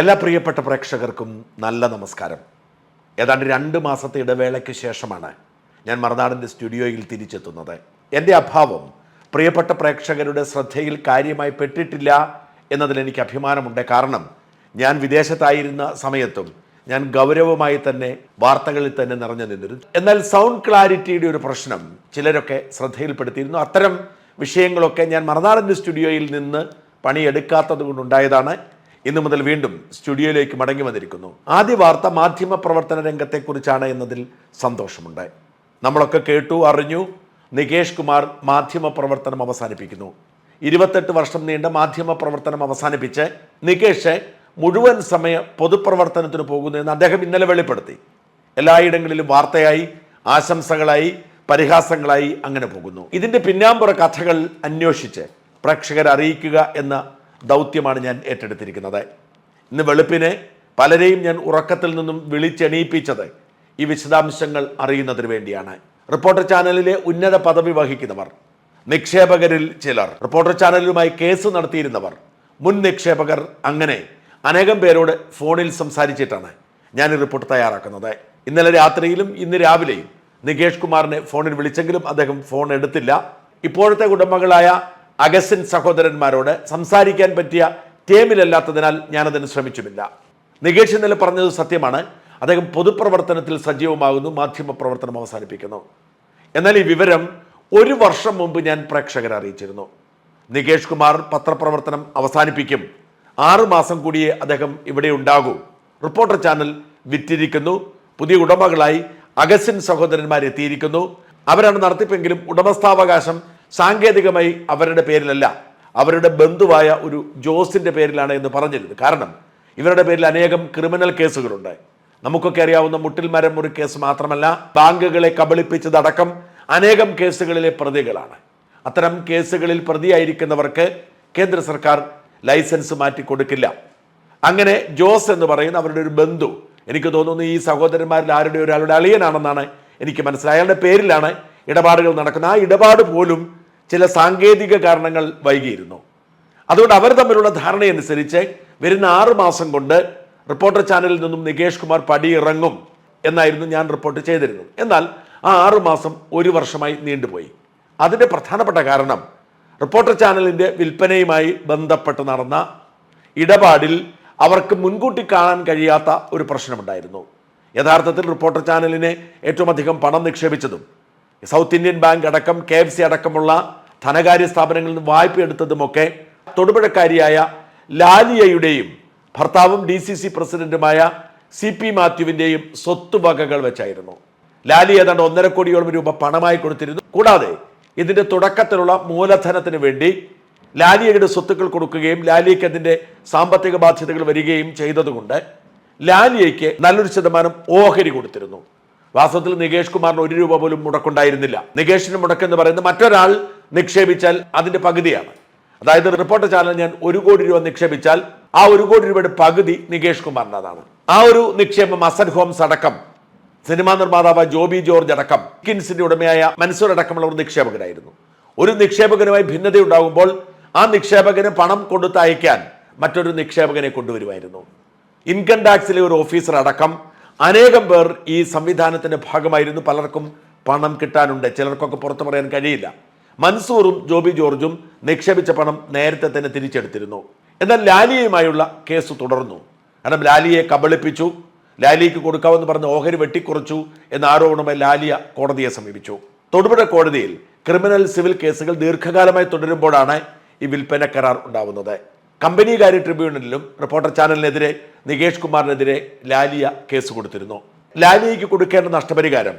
എല്ലാ പ്രിയപ്പെട്ട പ്രേക്ഷകർക്കും നല്ല നമസ്കാരം. ഏതാണ്ട് രണ്ട് മാസത്തെ ഇടവേളയ്ക്ക് ശേഷമാണ് ഞാൻ മറുനാടിന്റെ സ്റ്റുഡിയോയിൽ തിരിച്ചെത്തുന്നത്. എന്റെ അഭാവം പ്രിയപ്പെട്ട പ്രേക്ഷകരുടെ ശ്രദ്ധയിൽ കാര്യമായി പെട്ടിട്ടില്ല എന്നതിൽ എനിക്ക് അഭിമാനമുണ്ട്. കാരണം ഞാൻ വിദേശത്തായിരുന്ന സമയത്തും ഞാൻ ഗൗരവമായി തന്നെ വാർത്തകളിൽ തന്നെ നിറഞ്ഞു നിന്നിരുന്നു. എന്നാൽ സൗണ്ട് ക്ലാരിറ്റിയുടെ ഒരു പ്രശ്നം ചിലരൊക്കെ ശ്രദ്ധയിൽപ്പെടുത്തിയിരുന്നു. അത്തരം വിഷയങ്ങളൊക്കെ ഞാൻ മറുനാടന്റെ സ്റ്റുഡിയോയിൽ നിന്ന് പണിയെടുക്കാത്തത് കൊണ്ടുണ്ടായതാണ്. ഇന്നു മുതൽ വീണ്ടും സ്റ്റുഡിയോയിലേക്ക് മടങ്ങി വന്നിരിക്കുന്നു. ആദ്യ വാർത്ത മാധ്യമ പ്രവർത്തന രംഗത്തെക്കുറിച്ചാണ് എന്നതിൽ സന്തോഷമുണ്ട്. നമ്മളൊക്കെ കേട്ടു അറിഞ്ഞു. നികേഷ് കുമാർ മാധ്യമ പ്രവർത്തനം അവസാനിപ്പിക്കുന്നു. ഇരുപത്തെട്ട് വർഷം നീണ്ട മാധ്യമ പ്രവർത്തനം അവസാനിപ്പിച്ച് നികേഷ് മുഴുവൻ സമയ പൊതുപ്രവർത്തനത്തിന് പോകുന്നു എന്ന് അദ്ദേഹം ഇന്നലെ വെളിപ്പെടുത്തി. എല്ലായിടങ്ങളിലും വാർത്തയായി ആശംസകളായി പരിഹാസങ്ങളായി അങ്ങനെ പോകുന്നു. ഇതിന്റെ പിന്നാമ്പുറ കഥകൾ അന്വേഷിച്ച് പ്രേക്ഷകരെ അറിയിക്കുക എന്ന ദൗത്യമാണ് ഞാൻ ഏറ്റെടുത്തിരിക്കുന്നത്. ഇന്ന് വെളുപ്പിനെ പലരെയും ഞാൻ ഉറക്കത്തിൽ നിന്നും വിളിച്ചെണീപ്പിച്ചത് ഈ വിശദാംശങ്ങൾ അറിയുന്നതിന് വേണ്ടിയാണ്. റിപ്പോർട്ടർ ചാനലിലെ ഉന്നത പദവി വഹിക്കുന്നവർ നിക്ഷേപകരിൽ ചിലർ റിപ്പോർട്ടർ ചാനലുമായി കേസ് നടത്തിയിരുന്നവർ മുൻ നിക്ഷേപകർ അങ്ങനെ അനേകം പേരോട് ഫോണിൽ സംസാരിച്ചിട്ടാണ് ഞാൻ ഈ റിപ്പോർട്ട് തയ്യാറാക്കുന്നത്. ഇന്നലെ രാത്രിയിലും ഇന്ന് രാവിലെയും നികേഷ് കുമാറിനെ ഫോണിൽ വിളിച്ചെങ്കിലും അദ്ദേഹം ഫോൺ എടുത്തില്ല. ഇപ്പോഴത്തെ ഉടമകളായ അഗസ്റ്റിൻ സഹോദരന്മാരോട് സംസാരിക്കാൻ പറ്റിയ ടേമിലല്ലാത്തതിനാൽ ഞാനതിന് ശ്രമിച്ചുമില്ല. നികേഷ് ഇന്നലെ പറഞ്ഞത് സത്യമാണ്. അദ്ദേഹം പൊതുപ്രവർത്തനത്തിൽ സജീവമാകുന്നു മാധ്യമ പ്രവർത്തനം അവസാനിപ്പിക്കുന്നു. എന്നാൽ ഈ വിവരം ഒരു വർഷം മുമ്പ് ഞാൻ പ്രേക്ഷകരെ അറിയിച്ചിരുന്നു. നികേഷ് കുമാർ പത്രപ്രവർത്തനം അവസാനിപ്പിക്കും. ആറ് മാസം കൂടിയേ അദ്ദേഹം ഇവിടെ ഉണ്ടാകൂ. റിപ്പോർട്ടർ ചാനൽ വിറ്റിരിക്കുന്നു. പുതിയ ഉടമകളായി അഗസ്റ്റിൻ സഹോദരന്മാരെത്തിയിരിക്കുന്നു. അവരാണ് നടത്തിപ്പെങ്കിലും ഉടമസ്ഥാവകാശം സാങ്കേതികമായി അവരുടെ പേരിലല്ല അവരുടെ ബന്ധുവായ ഒരു ജോസിന്റെ പേരിലാണ് എന്ന് പറഞ്ഞിരുന്നു കാരണം ഇവരുടെ പേരിൽ അനേകം ക്രിമിനൽ കേസുകളുണ്ട്. നമുക്കൊക്കെ അറിയാവുന്ന മുട്ടിൽ മരം മുറി കേസ് മാത്രമല്ല ബാങ്കുകളെ കബളിപ്പിച്ചതടക്കം അനേകം കേസുകളിലെ പ്രതികളാണ്. അത്തരം കേസുകളിൽ പ്രതിയായിരിക്കുന്നവർക്ക് കേന്ദ്ര സർക്കാർ ലൈസൻസ് മാറ്റി കൊടുക്കില്ല അങ്ങനെ ജോസ് എന്ന് പറയുന്ന അവരുടെ ഒരു ബന്ധു എനിക്ക് തോന്നുന്നു ഈ സഹോദരന്മാരിൽ ആരുടെ ഒരാളുടെ അളിയനാണെന്നാണ് എനിക്ക് മനസ്സിലായ. അയാളുടെ പേരിലാണ് ഇടപാടുകൾ നടക്കുന്നത്. ആ ഇടപാട് പോലും ചില സാങ്കേതിക കാരണങ്ങൾ വൈകിയിരുന്നു. അതുകൊണ്ട് അവർ തമ്മിലുള്ള ധാരണയനുസരിച്ച് വരുന്ന ആറ് മാസം കൊണ്ട് റിപ്പോർട്ടർ ചാനലിൽ നിന്നും നികേഷ് കുമാർ പടിയിറങ്ങും എന്നായിരുന്നു ഞാൻ റിപ്പോർട്ട് ചെയ്തിരുന്നത്. എന്നാൽ ആ ആറു മാസം ഒരു വർഷമായി നീണ്ടുപോയി. അതിന്റെ പ്രധാനപ്പെട്ട കാരണം റിപ്പോർട്ടർ ചാനലിന്റെ വിൽപ്പനയുമായി ബന്ധപ്പെട്ട് നടന്ന ഇടപാടിൽ അവർക്ക് മുൻകൂട്ടി കാണാൻ കഴിയാത്ത ഒരു പ്രശ്നമുണ്ടായിരുന്നു. യഥാർത്ഥത്തിൽ റിപ്പോർട്ടർ ചാനലിനെ ഏറ്റവും അധികം പണം നിക്ഷേപിച്ചതും സൗത്ത് ഇന്ത്യൻ ബാങ്ക് അടക്കം കെ എഫ് സി അടക്കമുള്ള ധനകാര്യ സ്ഥാപനങ്ങളിൽ നിന്ന് വായ്പ എടുത്തതുമൊക്കെ തൊടുപുഴക്കാരിയായ ലാലിയയുടെയും ഭർത്താവും ഡി സി സി പ്രസിഡന്റുമായ സി പി മാത്യുവിന്റെയും സ്വത്തുവകകൾ വെച്ചായിരുന്നു. ലാലി ഏതാണ്ട് ഒന്നര കോടിയോളം രൂപ പണമായി കൊടുത്തിരുന്നു. കൂടാതെ ഇതിന്റെ തുടക്കത്തിലുള്ള മൂലധനത്തിന് വേണ്ടി ലാലിയയുടെ സ്വത്തുക്കൾ കൊടുക്കുകയും ലാലിയയ്ക്ക് അതിന്റെ സാമ്പത്തിക ബാധ്യതകൾ വരികയും ചെയ്തതുകൊണ്ട് ലാലിയയ്ക്ക് നല്ലൊരു ശതമാനം ഓഹരി കൊടുത്തിരുന്നു. വാസ്തവത്തിൽ നികേഷ് കുമാറിന് ഒരു രൂപ പോലും മുടക്കുണ്ടായിരുന്നില്ല. നികേഷിന് മുടക്കെന്ന് പറയുന്നത് മറ്റൊരാൾ നിക്ഷേപിച്ചാൽ അതിന്റെ പകുതിയാണ്. അതായത് റിപ്പോർട്ടർ ചാനൽ ഞാൻ ഒരു കോടി രൂപ നിക്ഷേപിച്ചാൽ ആ ഒരു കോടി രൂപയുടെ പകുതി നികേഷ് കുമാറിന്റെതാണ് ആ ഒരു നിക്ഷേപം അസൻ ഹോംസ് അടക്കം സിനിമാ നിർമ്മാതാവ് ജോബി ജോർജ് അടക്കം കിൻസിന്റെ ഉടമയായ മൻസൂർ ഒരു നിക്ഷേപകരായിരുന്നു. ഒരു നിക്ഷേപകനുമായി ഭിന്നതയുണ്ടാകുമ്പോൾ ആ നിക്ഷേപകന് പണം കൊടുത്തയക്കാൻ മറ്റൊരു നിക്ഷേപകനെ കൊണ്ടുവരുമായിരുന്നു. ഇൻകം ടാക്സിലെ ഒരു ഓഫീസർ അടക്കം അനേകം പേർ ഈ സംവിധാനത്തിന്റെ ഭാഗമായിരുന്നു. പലർക്കും പണം കിട്ടാനുണ്ട്. ചിലർക്കൊക്കെ പുറത്തു പറയാൻ കഴിയില്ല. മൻസൂറും ജോബി ജോർജും നിക്ഷേപിച്ച പണം നേരത്തെ തന്നെ തിരിച്ചെടുത്തിരുന്നു. എന്നാൽ ലാലിയുമായുള്ള കേസ് തുടർന്നു. കാരണം ലാലിയെ കബളിപ്പിച്ചു. ലാലിക്ക് കൊടുക്കാമെന്ന് പറഞ്ഞ് ഓഹരി വെട്ടിക്കുറച്ചു എന്ന ആരോപണമായി ലാലിയ കോടതിയെ സമീപിച്ചു. തൊടുപുഴ കോടതിയിൽ ക്രിമിനൽ സിവിൽ കേസുകൾ ദീർഘകാലമായി തുടരുമ്പോഴാണ് ഈ വിൽപ്പന കരാർ ഉണ്ടാവുന്നത്. കമ്പനികാര്യ ട്രിബ്യൂണലിലും റിപ്പോർട്ടർ ചാനലിനെതിരെ നികേഷ് കുമാറിനെതിരെ ലാലിയ കേസ് കൊടുത്തിരുന്നു. ലാലിയയ്ക്ക് കൊടുക്കേണ്ട നഷ്ടപരിഹാരം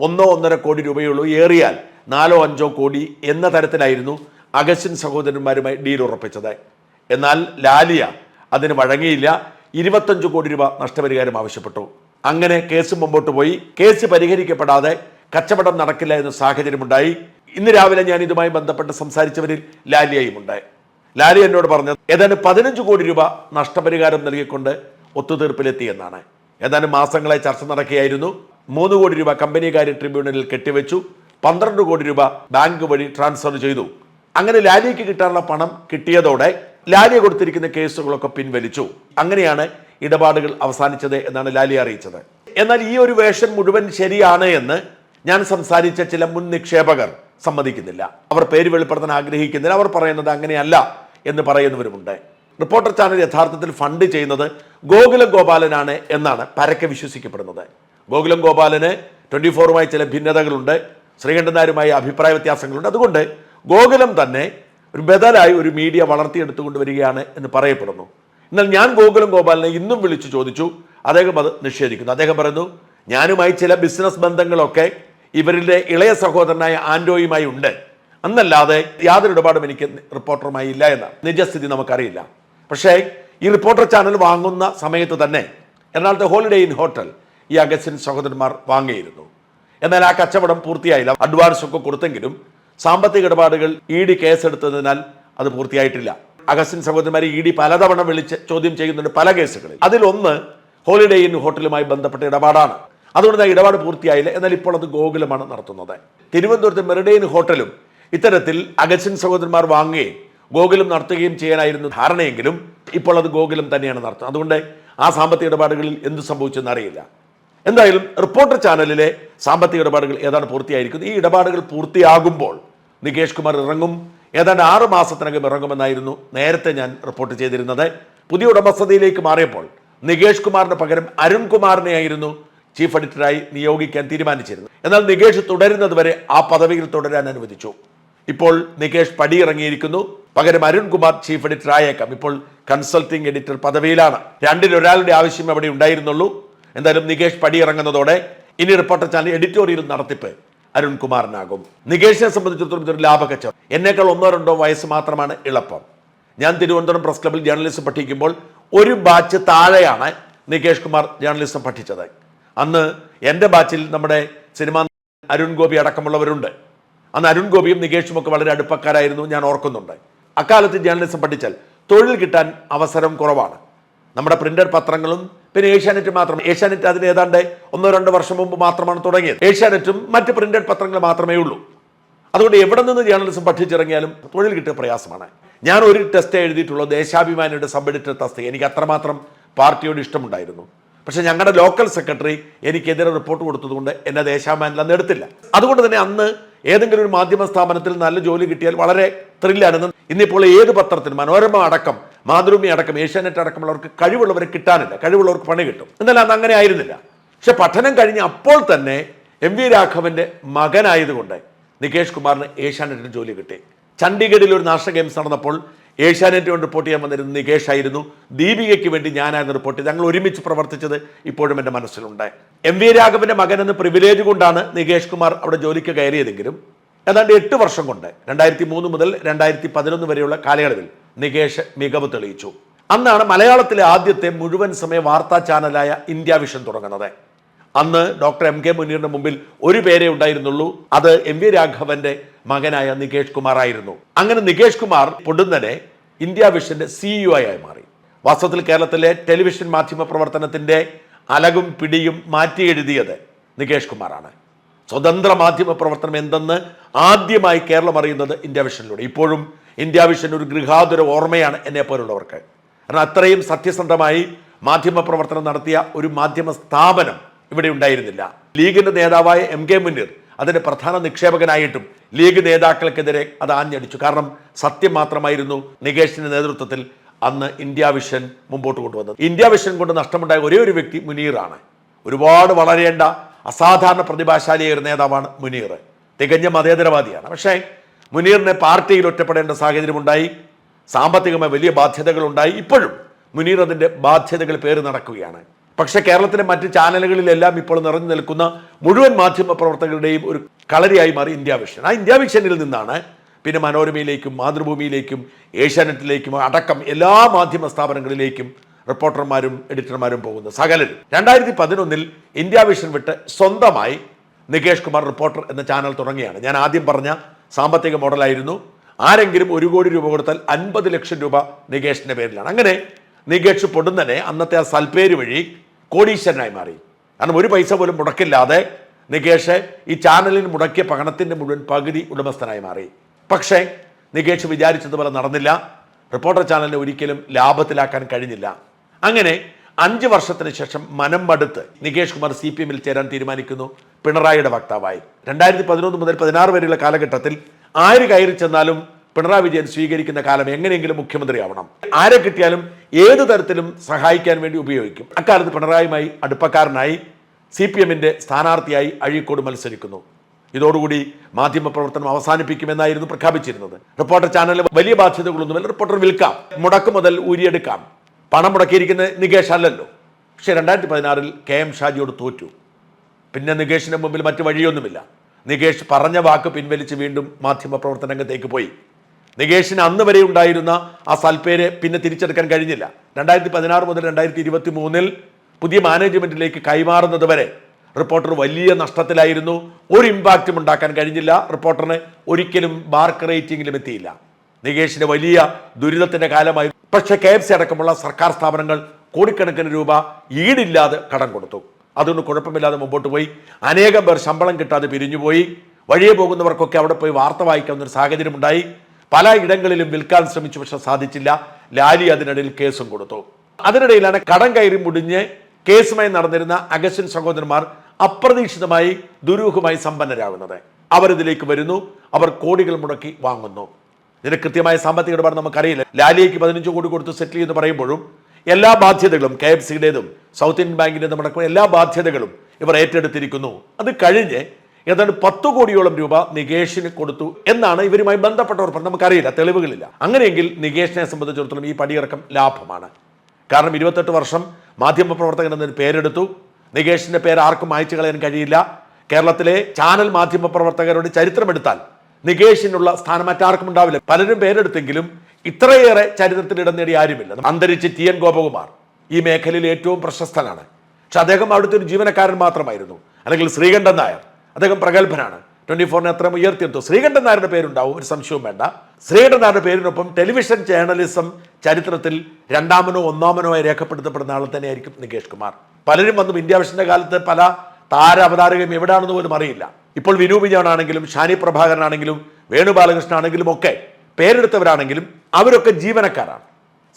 ഒന്നോ ഒന്നര കോടി രൂപയുള്ളൂ ഏറിയാൽ നാലോ അഞ്ചോ കോടി എന്ന തരത്തിലായിരുന്നു അഗസ്റ്റിൻ സഹോദരന്മാരുമായി ഡീൽ ഉറപ്പിച്ചത്. എന്നാൽ ലാലിയ അതിന് വഴങ്ങിയില്ല. ഇരുപത്തഞ്ച് കോടി രൂപ നഷ്ടപരിഹാരം ആവശ്യപ്പെട്ടു. അങ്ങനെ കേസ് മുമ്പോട്ട് പോയി. കേസ് പരിഹരിക്കപ്പെടാതെ കച്ചവടം നടക്കില്ല എന്ന സാഹചര്യമുണ്ടായി. ഇന്ന് രാവിലെ ഞാൻ ഇതുമായി ബന്ധപ്പെട്ട് സംസാരിച്ചവരിൽ ലാലിയയും ഉണ്ടായി ലാലി എന്നോട് പറഞ്ഞത് ഏതാണ്ട് പതിനഞ്ച് കോടി രൂപ നഷ്ടപരിഹാരം നൽകിക്കൊണ്ട് ഒത്തുതീർപ്പിലെത്തിയെന്നാണ്. ഏതാനും മാസങ്ങളായി ചർച്ച നടക്കുകയായിരുന്നു. മൂന്ന് കോടി രൂപ കമ്പനികാര്യ ട്രിബ്യൂണലിൽ കെട്ടിവെച്ചു. പന്ത്രണ്ട് കോടി രൂപ ബാങ്ക് വഴി ട്രാൻസ്ഫർ ചെയ്തു. അങ്ങനെ ലാലിക്ക് കിട്ടാനുള്ള പണം കിട്ടിയതോടെ ലാലിയെ കൊടുത്തിരിക്കുന്ന കേസുകളൊക്കെ പിൻവലിച്ചു. അങ്ങനെയാണ് ഇടപാടുകൾ അവസാനിച്ചത് എന്നാണ് ലാലി അറിയിച്ചത്. എന്നാൽ ഈ ഒരു വേഷം മുഴുവൻ ശരിയാണ് എന്ന് ഞാൻ സംസാരിച്ച ചില മുൻ നിക്ഷേപകർ സമ്മതിക്കുന്നില്ല. അവർ പേര് വെളിപ്പെടുത്താൻ ആഗ്രഹിക്കുന്നില്ല. അവർ പറയുന്നത് അങ്ങനെയല്ല എന്ന് പറയുന്നവരുമുണ്ട്. റിപ്പോർട്ടർ ചാനൽ യഥാർത്ഥത്തിൽ ഫണ്ട് ചെയ്യുന്നത് ഗോകുലം ഗോപാലനാണ് എന്നാണ് പരക്കെ വിശ്വസിക്കപ്പെടുന്നത്. ഗോകുലം ഗോപാലന് ട്വന്റി ഫോറുമായി ചില ഭിന്നതകളുണ്ട്. ശ്രീകണ്ഠനാരുമായി അഭിപ്രായ വ്യത്യാസങ്ങളുണ്ട്. അതുകൊണ്ട് ഗോകുലം തന്നെ ഒരു ബദലായി ഒരു മീഡിയ വളർത്തിയെടുത്തുകൊണ്ട് വരികയാണ് എന്ന് പറയപ്പെടുന്നു. എന്നാൽ ഞാൻ ഗോകുലം ഗോപാലിനെ ഇന്നും വിളിച്ചു ചോദിച്ചു. അദ്ദേഹം അത് നിഷേധിക്കുന്നു. അദ്ദേഹം പറയുന്നു ഞാനുമായി ചില ബിസിനസ് ബന്ധങ്ങളൊക്കെ ഇവരുടെ ഇളയ സഹോദരനായ ആൻഡോയുമായി ഉണ്ട്. അന്നല്ലാതെ യാതൊരു ഇടപാടും എനിക്ക് റിപ്പോർട്ടറുമായി ഇല്ല എന്നാണ്. നിജസ്ഥിതി നമുക്കറിയില്ല. പക്ഷേ ഈ റിപ്പോർട്ടർ ചാനൽ വാങ്ങുന്ന സമയത്ത് തന്നെ എറണാകുളത്തെ ഹോളിഡേ ഇൻ ഹോട്ടൽ ഈ അഗസ്റ്റിൻ സഹോദരന്മാർ വാങ്ങിയിരുന്നു. എന്നാൽ ആ കച്ചവടം പൂർത്തിയായില്ല. അഡ്വാൻസ് ഒക്കെ കൊടുത്തെങ്കിലും സാമ്പത്തിക ഇടപാടുകൾ ഇ ഡി കേസെടുത്തതിനാൽ അത് പൂർത്തിയായിട്ടില്ല. അഗസ്റ്റിൻ സഹോദരന്മാരെ ഇ ഡി പലതവണ വിളിച്ച് ചോദ്യം ചെയ്യുന്നുണ്ട് പല കേസുകളിൽ. അതിലൊന്ന് ഹോളിഡേ ഇൻ ഹോട്ടലുമായി ബന്ധപ്പെട്ട ഇടപാടാണ്. അതുകൊണ്ട് ആ ഇടപാട് പൂർത്തിയായില്ല. എന്നാൽ ഇപ്പോൾ അത് ഗോകുലമാണ് നടത്തുന്നത്. തിരുവനന്തപുരത്ത് മെറിഡെയിൻ ഹോട്ടലും ഇത്തരത്തിൽ അഗസ്റ്റിൻ സഹോദരന്മാർ വാങ്ങുകയും ഗോകുലം നടത്തുകയും ചെയ്യാനായിരുന്നു ധാരണയെങ്കിലും ഇപ്പോൾ അത് ഗോകുലം തന്നെയാണ് നടത്തുന്നത്. അതുകൊണ്ട് ആ സാമ്പത്തിക ഇടപാടുകളിൽ എന്ത് സംഭവിച്ചെന്ന് അറിയില്ല. എന്തായാലും റിപ്പോർട്ടർ ചാനലിലെ സാമ്പത്തിക ഇടപാടുകൾ ഏതാണ്ട് പൂർത്തിയായിരിക്കുന്നു. ഈ ഇടപാടുകൾ പൂർത്തിയാകുമ്പോൾ നികേഷ് കുമാർ ഇറങ്ങും. ഏതാണ്ട് ആറ് മാസത്തിനകം ഇറങ്ങുമെന്നായിരുന്നു നേരത്തെ ഞാൻ റിപ്പോർട്ട് ചെയ്തിരുന്നത്. പുതിയ ഉടമസ്ഥതയിലേക്ക് മാറിയപ്പോൾ നികേഷ് കുമാറിന് പകരം അരുൺ കുമാറിനെ ആയിരുന്നു ചീഫ് എഡിറ്ററായി നിയോഗിക്കാൻ തീരുമാനിച്ചിരുന്നു. എന്നാൽ നികേഷ് തുടരുന്നതുവരെ ആ പദവിയിൽ തുടരാൻ അനുവദിച്ചു. ഇപ്പോൾ നികേഷ് പടിയിറങ്ങിയിരിക്കുന്നു. പകരം അരുൺകുമാർ ചീഫ് എഡിറ്റർ ആയേക്കാം ഇപ്പോൾ കൺസൾട്ടിംഗ് എഡിറ്റർ പദവിയിലാണ്. രണ്ടിലൊരാളുടെ ആവശ്യം അവിടെ ഉണ്ടായിരുന്നുള്ളൂ. എന്തായാലും നികേഷ് പടിയിറങ്ങുന്നതോടെ ഇനി റിപ്പോർട്ടർ ചാനൽ എഡിറ്റോറിയൽ നടത്തിപ്പ് അരുൺകുമാറിനാകും. നികേഷിനെ സംബന്ധിച്ചിടത്തോളം ഇതൊരു ലാഭകച്ചവടം എന്നേക്കാൾ ഒന്നോ രണ്ടോ വയസ്സ് മാത്രമാണ് എളുപ്പം ഞാൻ തിരുവനന്തപുരം പ്രസ് ക്ലബിൽ ജേർണലിസം പഠിക്കുമ്പോൾ ഒരു ബാച്ച് താഴെയാണ് നികേഷ് കുമാർ ജേർണലിസം പഠിച്ചത്. അന്ന് എന്റെ ബാച്ചിൽ നമ്മുടെ സിനിമാ അരുൺ ഗോപി അടക്കമുള്ളവരുണ്ട്. അന്ന് അരുൺ ഗോപിയും നികേഷും ഒക്കെ വളരെ അടുപ്പക്കാരായിരുന്നു ഞാൻ ഓർക്കുന്നുണ്ട്. അക്കാലത്ത് ജേർണലിസം പഠിച്ചാൽ തൊഴിൽ കിട്ടാൻ അവസരം കുറവാണ്. നമ്മുടെ പ്രിന്റഡ് പത്രങ്ങളും പിന്നെ ഏഷ്യാനെറ്റ് മാത്രം. ഏഷ്യാനെറ്റ് അതിന് ഏതാണ്ട് ഒന്നോ രണ്ടോ വർഷം മുമ്പ് മാത്രമാണ് തുടങ്ങിയത്. ഏഷ്യാനെറ്റും മറ്റ് പ്രിന്റഡ് പത്രങ്ങൾ മാത്രമേ ഉള്ളൂ. അതുകൊണ്ട് എവിടെ നിന്ന് ജേർണലിസം പഠിച്ചിറങ്ങിയാലും തൊഴിൽ കിട്ടിയ പ്രയാസമാണ്. ഞാൻ ഒരു ടെസ്റ്റ് എഴുതിയിട്ടുള്ള ദേശാഭിമാനിയുടെ സബ് എഡിറ്റർ തസ്തിക. എനിക്ക് അത്രമാത്രം പാർട്ടിയോട് ഇഷ്ടമുണ്ടായിരുന്നു. പക്ഷെ ഞങ്ങളുടെ ലോക്കൽ സെക്രട്ടറി എനിക്കെതിരെ റിപ്പോർട്ട് കൊടുത്തതുകൊണ്ട് എന്നെ ദേശാഭിമാനിൽ അന്ന് എടുത്തില്ല. അതുകൊണ്ട് തന്നെ അന്ന് ഏതെങ്കിലും ഒരു മാധ്യമ സ്ഥാപനത്തിൽ നല്ല ജോലി കിട്ടിയാൽ വളരെ ത്രില്ലായിരുന്നു. ഇന്നിപ്പോൾ ഏത് പത്രത്തിന് മനോരമ അടക്കം മാതൃഭൂമി അടക്കം ഏഷ്യാനെറ്റ് അടക്കമുള്ളവർക്ക് കഴിവുള്ളവരെ കിട്ടാനില്ല. കഴിവുള്ളവർക്ക് പണി കിട്ടും. എന്നാൽ അന്ന് അങ്ങനെ ആയിരുന്നില്ല. പക്ഷെ പഠനം കഴിഞ്ഞ് അപ്പോൾ തന്നെ എം വി രാഘവന്റെ മകനായതുകൊണ്ട് നികേഷ് കുമാറിന് ഏഷ്യാനെറ്റിന് ജോലി കിട്ടി. ചണ്ഡീഗഡിൽ ഒരു നാഷണൽ ഗെയിംസ് നടന്നപ്പോൾ ഏഷ്യാനെറ്റ് കൊണ്ട് റിപ്പോർട്ട് ചെയ്യാൻ വന്നിരുന്നത് നികേഷായിരുന്നു ദീപികയ്ക്ക് വേണ്ടി ഞാനായിരുന്നു റിപ്പോർട്ട് ചെയ്ത് ഞങ്ങൾ ഒരുമിച്ച് പ്രവർത്തിച്ചത് ഇപ്പോഴും എന്റെ മനസ്സിലുണ്ട്. എം വി രാഘവന്റെ മകൻ എന്ന പ്രിവിലേജ് കൊണ്ടാണ് നികേഷ് കുമാർ അവിടെ ജോലിക്ക് കയറിയതെങ്കിലും ഏതാണ്ട് എട്ട് വർഷം കൊണ്ട് രണ്ടായിരത്തി മൂന്ന് മുതൽ രണ്ടായിരത്തി പതിനൊന്ന് വരെയുള്ള കാലയളവിൽ നികേഷ് മികവ് തെളിയിച്ചു. അന്നാണ് മലയാളത്തിലെ ആദ്യത്തെ മുഴുവൻ സമയ വാർത്താ ചാനലായ ഇന്ത്യ വിഷൻ തുടങ്ങുന്നത്. അന്ന് ഡോക്ടർ എം കെ മുനീറിന്റെ മുമ്പിൽ ഒരു പേരേ ഉണ്ടായിരുന്നുള്ളൂ. അത് എം വി രാഘവന്റെ മകനായ നികേഷ് കുമാർ ആയിരുന്നു. അങ്ങനെ നികേഷ് കുമാർ പൊടുന്നനെ ഇന്ത്യ വിഷന്റെ സിഇഒ ആയി മാറി. വാസ്തവത്തിൽ കേരളത്തിലെ ടെലിവിഷൻ മാധ്യമ പ്രവർത്തനത്തിന്റെ അലകും പിടിയും മാറ്റി എഴുതിയത് നികേഷ് കുമാറാണ്. സ്വതന്ത്ര മാധ്യമ പ്രവർത്തനം എന്തെന്ന് ആദ്യമായി കേരളം അറിയുന്നത് ഇന്ത്യ വിഷനിലൂടെ. ഇപ്പോഴും ഇന്ത്യ വിഷൻ ഒരു ഗൃഹാതുര ഓർമ്മയാണ് എന്നെ പോലുള്ളവർക്ക്. കാരണം അത്രയും സത്യസന്ധമായി മാധ്യമ പ്രവർത്തനം നടത്തിയ ഒരു മാധ്യമ സ്ഥാപനം ഇവിടെ ഉണ്ടായിരുന്നില്ല. ലീഗിന്റെ നേതാവായ എം കെ മുനീർ അതിന്റെ പ്രധാന നിക്ഷേപകനായിട്ടും ലീഗ് നേതാക്കൾക്കെതിരെ അത് ആഞ്ഞടിച്ചു. കാരണം സത്യം മാത്രമായിരുന്നു നികേഷിന്റെ നേതൃത്വത്തിൽ അന്ന് ഇന്ത്യ വിഷൻ മുമ്പോട്ട് കൊണ്ടുവന്നത്. ഇന്ത്യ വിഷൻ കൊണ്ട് നഷ്ടമുണ്ടായ ഒരേ ഒരു വ്യക്തി മുനീറാണ്. ഒരുപാട് വളരേണ്ട അസാധാരണ പ്രതിഭാശാലിയായ ഒരു നേതാവാണ് മുനീർ. തികഞ്ഞ മതേതരവാദിയാണ്. പക്ഷേ മുനീറിനെ പാർട്ടിയിൽ ഒറ്റപ്പെടേണ്ട സാഹചര്യമുണ്ടായി സാമ്പത്തികമായ വലിയ ബാധ്യതകളുണ്ടായി ഇപ്പോഴും മുനീർ അതിന്റെ ബാധ്യതകൾ പേര് നടക്കുകയാണ്. പക്ഷേ കേരളത്തിലെ മറ്റ് ചാനലുകളിലെല്ലാം ഇപ്പോൾ നിറഞ്ഞു നിൽക്കുന്ന മുഴുവൻ മാധ്യമ പ്രവർത്തകരുടെയും ഒരു കളരിയായി മാറി ഇന്ത്യ വിഷൻ. ആ ഇന്ത്യ വിഷനിൽ നിന്നാണ് പിന്നെ മനോരമയിലേക്കും മാതൃഭൂമിയിലേക്കും ഏഷ്യാനെറ്റിലേക്കും അടക്കം എല്ലാ മാധ്യമ സ്ഥാപനങ്ങളിലേക്കും റിപ്പോർട്ടർമാരും എഡിറ്റർമാരും പോകുന്നത് സകലരും. രണ്ടായിരത്തി പതിനൊന്നിൽ ഇന്ത്യ വിഷൻ വിട്ട് സ്വന്തമായി നികേഷ് കുമാർ റിപ്പോർട്ടർ എന്ന ചാനൽ തുടങ്ങിയാണ്. ഞാൻ ആദ്യം പറഞ്ഞ സാമ്പത്തിക മോഡലായിരുന്നു. ആരെങ്കിലും ഒരു കോടി രൂപ കൊടുത്താൽ അൻപത് ലക്ഷം രൂപ നികേഷിന്റെ പേരിലാണ്. അങ്ങനെ നികേഷ് പൊടുന്നനെ അന്നത്തെ ആ സൽപ്പേര് വഴി കോടീശ്വരനായി മാറി. കാരണം ഒരു പൈസ പോലും മുടക്കില്ലാതെ നികേഷ് ഈ ചാനലിന് മുടക്കിയ പണത്തിന്റെ മുഴുവൻ പകുതി ഉടമസ്ഥനായി മാറി. പക്ഷേ നികേഷ് വിചാരിച്ചതുപോലെ നടന്നില്ല. റിപ്പോർട്ടർ ചാനലിനെ ഒരിക്കലും ലാഭത്തിലാക്കാൻ കഴിഞ്ഞില്ല. അങ്ങനെ അഞ്ച് വർഷത്തിന് ശേഷം മനം മടുത്ത് നികേഷ് കുമാർ സി പി എമ്മിൽ ചേരാൻ തീരുമാനിക്കുന്നു പിണറായിയുടെ വക്താവായി. രണ്ടായിരത്തി പതിനൊന്ന് മുതൽ പതിനാറ് വരെയുള്ള കാലഘട്ടത്തിൽ ആര് കയറി ചെന്നാലും പിണറായി വിജയൻ സ്വീകരിക്കുന്ന കാലം എങ്ങനെയെങ്കിലും മുഖ്യമന്ത്രിയാവണം. ആരെ കിട്ടിയാലും ഏത് തരത്തിലും സഹായിക്കാൻ വേണ്ടി ഉപയോഗിക്കും. അക്കാലത്ത് പിണറായിയുമായി അടുപ്പക്കാരനായി സി പി എമ്മിന്റെ സ്ഥാനാർത്ഥിയായി അഴീക്കോട് മത്സരിക്കുന്നു. ഇതോടുകൂടി മാധ്യമപ്രവർത്തനം അവസാനിപ്പിക്കുമെന്നായിരുന്നു പ്രഖ്യാപിച്ചിരുന്നത്. റിപ്പോർട്ടർ ചാനലിൽ വലിയ ബാധ്യതകളൊന്നുമില്ല റിപ്പോർട്ടർ വിൽക്കാം. മുടക്ക് മുതൽ ഊരിയെടുക്കാം. പണം മുടക്കിയിരിക്കുന്ന നികേഷ് അല്ലല്ലോ. പക്ഷേ രണ്ടായിരത്തി പതിനാറിൽ കെ എം ഷാജിയോട് തോറ്റു. പിന്നെ നികേഷിന് മുമ്പിൽ മറ്റു വഴിയൊന്നുമില്ല. നികേഷ് പറഞ്ഞ വാക്ക് പിൻവലിച്ച് വീണ്ടും മാധ്യമപ്രവർത്തന രംഗത്തേക്ക് പോയി. നികേഷിന് അന്ന് വരെ ഉണ്ടായിരുന്ന ആ സൽപ്പേര് പിന്നെ തിരിച്ചെടുക്കാൻ കഴിഞ്ഞില്ല. രണ്ടായിരത്തി പതിനാറ് മുതൽ രണ്ടായിരത്തി ഇരുപത്തി മൂന്നിൽ പുതിയ മാനേജ്മെന്റിലേക്ക് കൈമാറുന്നത് വരെ റിപ്പോർട്ടർ വലിയ നഷ്ടത്തിലായിരുന്നു. ഒരു ഇമ്പാക്റ്റും ഉണ്ടാക്കാൻ കഴിഞ്ഞില്ല. റിപ്പോർട്ടറിന് ഒരിക്കലും മാർക്ക് റേറ്റിംഗിലും എത്തിയില്ല. നികേഷിന് വലിയ ദുരിതത്തിന്റെ കാലമായിരുന്നു പക്ഷേ കെ എഫ് സി അടക്കമുള്ള സർക്കാർ സ്ഥാപനങ്ങൾ കോടിക്കണക്കിന് രൂപ ഈടില്ലാതെ കടം കൊടുത്തു. അതുകൊണ്ട് കുഴപ്പമില്ലാതെ മുമ്പോട്ട് പോയി. അനേകം പേർ ശമ്പളം കിട്ടാതെ പിരിഞ്ഞുപോയി. വഴിയെ പോകുന്നവർക്കൊക്കെ അവിടെ പോയി വാർത്ത വായിക്കാവുന്ന ഒരു സാഹചര്യം ഉണ്ടായി പല ഇടങ്ങളിലും വിൽക്കാൻ ശ്രമിച്ചു പക്ഷെ സാധിച്ചില്ല. ലാലി അതിനിടയിൽ കേസും കൊടുത്തു. അതിനിടയിലാണ് കടം കയറി മുടിഞ്ഞ് കേസുമായി നടന്നിരുന്ന അഗസ്റ്റിൻ സഹോദരന്മാർ അപ്രതീക്ഷിതമായി ദുരൂഹമായി സമ്പന്നരാകുന്നത്. അവരിതിലേക്ക് വരുന്നു അവർ കോടികൾ മുടക്കി വാങ്ങുന്നു. ഇതിന് കൃത്യമായ സാമ്പത്തിക ഇടപാട് നമുക്കറിയില്ല. ലാലിയയ്ക്ക് പതിനഞ്ച് കോടി കൊടുത്ത് സെറ്റിൽ എന്ന് പറയുമ്പോഴും എല്ലാ ബാധ്യതകളും കെ എഫ് സിയുടേതും സൗത്ത് ഇന്ത്യൻ ബാങ്കിന്റെതും അടക്കം എല്ലാ ബാധ്യതകളും ഇവർ ഏറ്റെടുത്തിരിക്കുന്നു. അത് കഴിഞ്ഞ് ഏതാണ്ട് പത്ത് കോടിയോളം രൂപ നികേഷിന് കൊടുത്തു എന്നാണ് ഇവരുമായി ബന്ധപ്പെട്ടവർ പറഞ്ഞത്. നമുക്കറിയില്ല തെളിവുകളില്ല. അങ്ങനെയെങ്കിൽ നികേഷിനെ സംബന്ധിച്ചിടത്തോളം ഈ പടിയിറക്കം ലാഭമാണ്. കാരണം ഇരുപത്തെട്ട് വർഷം മാധ്യമ പ്രവർത്തകൻ എന്നൊരു പേരെടുത്തു. നികേഷിന്റെ പേര് ആർക്കും അയച്ചു കളയാൻ കഴിയില്ല. കേരളത്തിലെ ചാനൽ മാധ്യമ പ്രവർത്തകരുടെ ചരിത്രമെടുത്താൽ നികേഷിനുള്ള സ്ഥാനം മറ്റാർക്കും ഉണ്ടാവില്ല. പലരും പേരെടുത്തെങ്കിലും ഇത്രയേറെ ചരിത്രത്തിൽ ഇടം നേടിയ ആരുമില്ല. അന്തരിച്ച് ടി എൻ ഗോപകുമാർ ഈ മേഖലയിൽ ഏറ്റവും പ്രശസ്തനാണ്. പക്ഷെ അദ്ദേഹം അവിടുത്തെ ഒരു ജീവനക്കാരൻ മാത്രമായിരുന്നു. അല്ലെങ്കിൽ ശ്രീകണ്ഠൻ നായർ. അദ്ദേഹം പ്രഗത്ഭനാണ്. ട്വന്റി ഫോറിനെ അത്രയും ഉയർത്തിയെടുത്തു. ശ്രീകണ്ഠൻ നായരുടെ പേരുണ്ടാവും ഒരു സംശയവും വേണ്ട. ശ്രീകണ്ഠൻ നായരുടെ പേരിനൊപ്പം ടെലിവിഷൻ ജേർണലിസം ചരിത്രത്തിൽ രണ്ടാമനോ ഒന്നാമനോ ആയി രേഖപ്പെടുത്തപ്പെടുന്ന ആൾ തന്നെയായിരിക്കും നികേഷ് കുമാർ. പലരും വന്നു ഇന്ത്യ വിഷന്റെ കാലത്ത് പല താര അവതാരകയും എവിടെയാണെന്ന് പോലും അറിയില്ല. ഇപ്പോൾ വിനു വിജയനാണെങ്കിലും ഷാനി പ്രഭാകരനാണെങ്കിലും വേണു ബാലകൃഷ്ണൻ ആണെങ്കിലും ഒക്കെ പേരെടുത്തവരാണെങ്കിലും അവരൊക്കെ ജീവനക്കാരാണ്.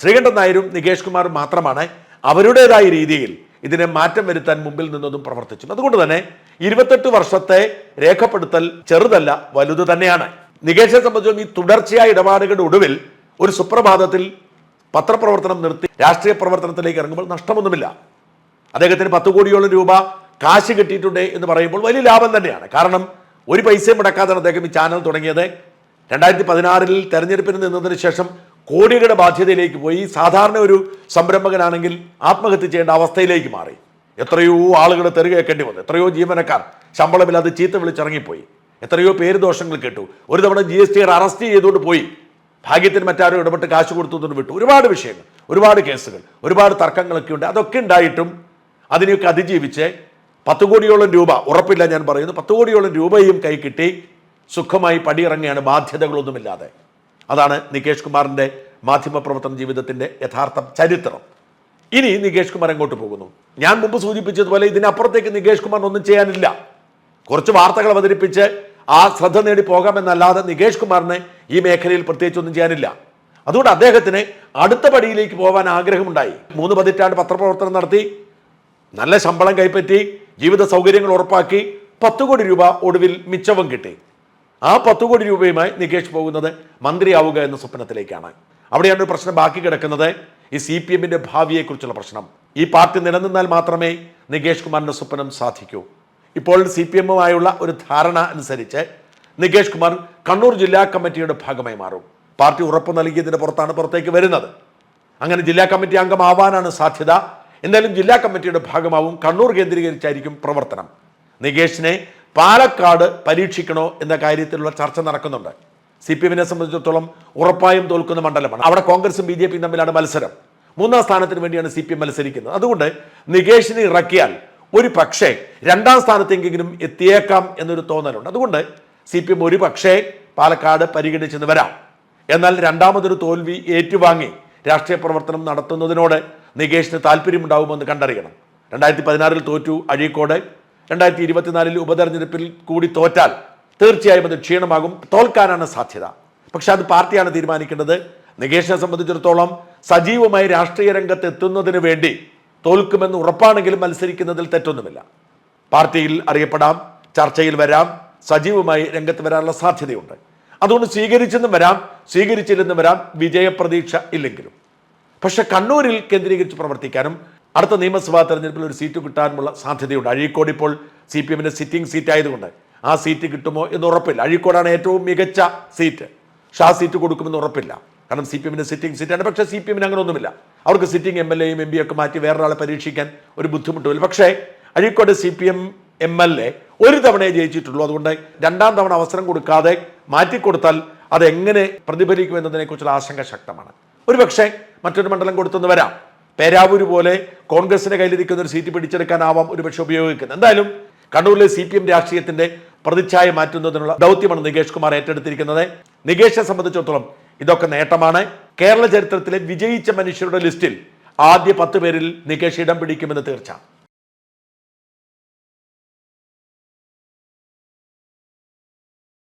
ശ്രീകണ്ഠൻ നായരും നികേഷ് കുമാറും മാത്രമാണ് അവരുടേതായ രീതിയിൽ ഇതിനെ മാറ്റം വരുത്താൻ മുമ്പിൽ നിന്നൊന്നും പ്രവർത്തിച്ചു അതുകൊണ്ട് തന്നെ ഇരുപത്തെട്ട് വർഷത്തെ രേഖപ്പെടുത്തൽ ചെറുതല്ല വലുത് തന്നെയാണ്. നികേഷിനെ സംബന്ധിച്ചും ഈ തുടർച്ചയായ ഇടപാടുകളുടെ ഒടുവിൽ ഒരു സുപ്രഭാതത്തിൽ പത്രപ്രവർത്തനം നിർത്തി രാഷ്ട്രീയ പ്രവർത്തനത്തിലേക്ക് ഇറങ്ങുമ്പോൾ നഷ്ടമൊന്നുമില്ല. അദ്ദേഹത്തിന് പത്ത് കോടിയോളം രൂപ കാശ് കിട്ടിയിട്ടുണ്ട് എന്ന് പറയുമ്പോൾ വലിയ ലാഭം തന്നെയാണ്. കാരണം ഒരു പൈസയും മുടക്കാതാണ് അദ്ദേഹം ഈ ചാനൽ തുടങ്ങിയത്. രണ്ടായിരത്തി പതിനാറിൽ തെരഞ്ഞെടുപ്പിന് നിന്നതിന് ശേഷം കോടികളുടെ ബാധ്യതയിലേക്ക് പോയി. സാധാരണ ഒരു സംരംഭകനാണെങ്കിൽ ആത്മഹത്യ ചെയ്യേണ്ട അവസ്ഥയിലേക്ക് മാറി. എത്രയോ ആളുകൾ തെറി കേൾക്കേണ്ടി വന്നു. എത്രയോ ജീവനക്കാർ ശമ്പളമില്ലാതെ ചീത്ത വിളിച്ചിറങ്ങിപ്പോയി. എത്രയോ പേര് ദോഷങ്ങൾ കേട്ടു. ഒരു തവണ ജി എസ് ടി അറസ്റ്റ് ചെയ്തുകൊണ്ട് പോയി. ഭാഗ്യത്തിന് മറ്റാരും ഇടപെട്ട് കാശ് കൊടുത്തുകൊണ്ട് വിട്ടു. ഒരുപാട് വിഷയങ്ങൾ ഒരുപാട് കേസുകൾ ഒരുപാട് തർക്കങ്ങളൊക്കെ ഉണ്ട്. അതൊക്കെ ഉണ്ടായിട്ടും അതിനെയൊക്കെ അതിജീവിച്ച് പത്ത് കോടിയോളം രൂപ ഉറപ്പില്ല ഞാൻ പറയുന്നു പത്ത് കോടിയോളം രൂപയും കൈ കിട്ടി. സുഖമായി പടിയിറങ്ങുകയാണ് ബാധ്യതകളൊന്നുമില്ലാതെ. അതാണ് നികേഷ് കുമാറിന്റെ മാധ്യമപ്രവർത്തന ജീവിതത്തിന്റെ യഥാർത്ഥ ചരിത്രം. ഇനി നികേഷ് കുമാർ എങ്ങോട്ട് പോകുന്നു? ഞാൻ മുമ്പ് സൂചിപ്പിച്ചതുപോലെ ഇതിനപ്പുറത്തേക്ക് നികേഷ് കുമാർ ഒന്നും ചെയ്യാനില്ല. കുറച്ച് വാർത്തകൾ അവതരിപ്പിച്ച് ആ ശ്രദ്ധ നേടി പോകാമെന്നല്ലാതെ നികേഷ് കുമാറിന് ഈ മേഖലയിൽ പ്രത്യേകിച്ച് ഒന്നും ചെയ്യാനില്ല. അതുകൊണ്ട് അദ്ദേഹത്തിന് അടുത്ത പടിയിലേക്ക് പോകാൻ ആഗ്രഹമുണ്ടായി. മൂന്ന് പതിറ്റാണ്ട് പത്രപ്രവർത്തനം നടത്തി നല്ല ശമ്പളം കൈപ്പറ്റി ജീവിത സൗകര്യങ്ങൾ ഉറപ്പാക്കി പത്ത് കോടി രൂപ ഒടുവിൽ മിച്ചവും കിട്ടി. ആ പത്ത് കോടി രൂപയുമായി നികേഷ് പോകുന്നത് മന്ത്രിയാവുക എന്ന സ്വപ്നത്തിലേക്കാണ്. അവിടെയാണ് ഒരു പ്രശ്നം ബാക്കി കിടക്കുന്നത്. ഈ സി പി എമ്മിന്റെ ഭാവിയെക്കുറിച്ചുള്ള പ്രശ്നം. ഈ പാർട്ടി നിലനിന്നാൽ മാത്രമേ നികേഷ് കുമാറിന്റെ സ്വപ്നം സാധിക്കൂ. ഇപ്പോൾ സി പി എമ്മുമായുള്ള ഒരു ധാരണ അനുസരിച്ച് നികേഷ് കുമാർ കണ്ണൂർ ജില്ലാ കമ്മിറ്റിയുടെ ഭാഗമായി മാറും. പാർട്ടി ഉറപ്പ് നൽകിയതിന്റെ പുറത്താണ് പുറത്തേക്ക് വരുന്നത്. അങ്ങനെ ജില്ലാ കമ്മിറ്റി അംഗമാവാനാണ് സാധ്യത. എന്തായാലും ജില്ലാ കമ്മിറ്റിയുടെ ഭാഗമാവും കണ്ണൂർ കേന്ദ്രീകരിച്ചായിരിക്കും പ്രവർത്തനം. നികേഷിനെ പാലക്കാട് പരീക്ഷിക്കണോ എന്ന കാര്യത്തിലുള്ള ചർച്ച നടക്കുന്നുണ്ട്. സി പി എമ്മിനെ സംബന്ധിച്ചിടത്തോളം ഉറപ്പായും തോൽക്കുന്ന മണ്ഡലമാണ്. അവിടെ കോൺഗ്രസും ബി ജെ പിയും തമ്മിലാണ് മത്സരം. മൂന്നാം സ്ഥാനത്തിന് വേണ്ടിയാണ് സി പി എം മത്സരിക്കുന്നത്. അതുകൊണ്ട് നികേഷിനെ ഇറക്കിയാൽ ഒരു പക്ഷേ രണ്ടാം സ്ഥാനത്തെങ്കിലും എത്തിയേക്കാം എന്നൊരു തോന്നലുണ്ട്. അതുകൊണ്ട് സി പി എം ഒരു പക്ഷേ പാലക്കാട് പരിഗണിച്ചെന്ന് വരാം. എന്നാൽ രണ്ടാമതൊരു തോൽവി ഏറ്റുവാങ്ങി രാഷ്ട്രീയ പ്രവർത്തനം നടത്തുന്നതിനോട് നികേഷിന് താല്പര്യമുണ്ടാവുമെന്ന് കണ്ടറിയണം. രണ്ടായിരത്തി പതിനാറിൽ തോറ്റു അഴീക്കോട്. രണ്ടായിരത്തി ഇരുപത്തിനാലിൽ ഉപതെരഞ്ഞെടുപ്പിൽ കൂടി തോറ്റാൽ തീർച്ചയായും അത് ക്ഷീണമാകും. തോൽക്കാനാണ് സാധ്യത. പക്ഷെ അത് പാർട്ടിയാണ് തീരുമാനിക്കേണ്ടത്. നികേഷിനെ സംബന്ധിച്ചിടത്തോളം സജീവമായി രാഷ്ട്രീയ രംഗത്ത് എത്തുന്നതിന് വേണ്ടി തോൽക്കുമെന്ന് ഉറപ്പാണെങ്കിലും മത്സരിക്കുന്നതിൽ തെറ്റൊന്നുമില്ല. പാർട്ടിയിൽ അറിയപ്പെടാം ചർച്ചയിൽ വരാം സജീവമായി രംഗത്ത് വരാനുള്ള സാധ്യതയുണ്ട്. അതുകൊണ്ട് സ്വീകരിച്ചെന്നും വരാം സ്വീകരിച്ചില്ലെന്നും വരാം വിജയപ്രതീക്ഷ ഇല്ലെങ്കിലും. പക്ഷെ കണ്ണൂരിൽ കേന്ദ്രീകരിച്ച് പ്രവർത്തിക്കാനും അടുത്ത നിയമസഭാ തെരഞ്ഞെടുപ്പിൽ ഒരു സീറ്റ് കിട്ടാനുമുള്ള സാധ്യതയുണ്ട്. അഴീക്കോട് ഇപ്പോൾ സി പി എമ്മിന്റെ സിറ്റിംഗ് സീറ്റ് ആയതുകൊണ്ട് ആ സീറ്റ് കിട്ടുമോ എന്ന് ഉറപ്പില്ല. അഴീക്കോടാണ് ഏറ്റവും മികച്ച സീറ്റ്. പക്ഷെ ആ സീറ്റ് കൊടുക്കുമെന്ന് ഉറപ്പില്ല. കാരണം സി പി എമ്മിന് സിറ്റിംഗ് സീറ്റാണ് പക്ഷേ സി പി എമ്മിന് അങ്ങനെ ഒന്നുമില്ല. അവർക്ക് സിറ്റിംഗ് എം എൽ എയും എം പി ഒക്കെ മാറ്റി വേറൊരാളെ പരീക്ഷിക്കാൻ ഒരു ബുദ്ധിമുട്ടുമില്ല പക്ഷേ Azhikode C P M M L A ഒരു തവണയെ ജയിച്ചിട്ടുള്ളൂ. അതുകൊണ്ട് രണ്ടാം തവണ അവസരം കൊടുക്കാതെ മാറ്റിക്കൊടുത്താൽ അത് എങ്ങനെ പ്രതിഫലിക്കുമെന്നതിനെക്കുറിച്ചുള്ള ആശങ്ക ശക്തമാണ്. ഒരു പക്ഷേ മറ്റൊരു മണ്ഡലം കൊടുത്തെന്ന് വരാം. പേരാവൂർ പോലെ കോൺഗ്രസിന്റെ കയ്യിലിരിക്കുന്ന ഒരു സീറ്റ് പിടിച്ചെടുക്കാനാവാം ഒരുപക്ഷെ ഉപയോഗിക്കുന്നത്. എന്തായാലും കണ്ണൂരിലെ സി പി എം രാഷ്ട്രീയത്തിന്റെ പ്രതിച്ഛായ മാറ്റുന്നതിനുള്ള ദൗത്യമാണ് നികേഷ് കുമാർ ഏറ്റെടുത്തിരിക്കുന്നത്. നികേഷിനെ സംബന്ധിച്ചിടത്തോളം ഇതൊക്കെ നേട്ടമാണ്. കേരള ചരിത്രത്തിലെ വിജയിച്ച മനുഷ്യരുടെ ലിസ്റ്റിൽ ആദ്യ പത്ത് പേരിൽ നികേഷ് ഇടം പിടിക്കുമെന്ന് തീർച്ച.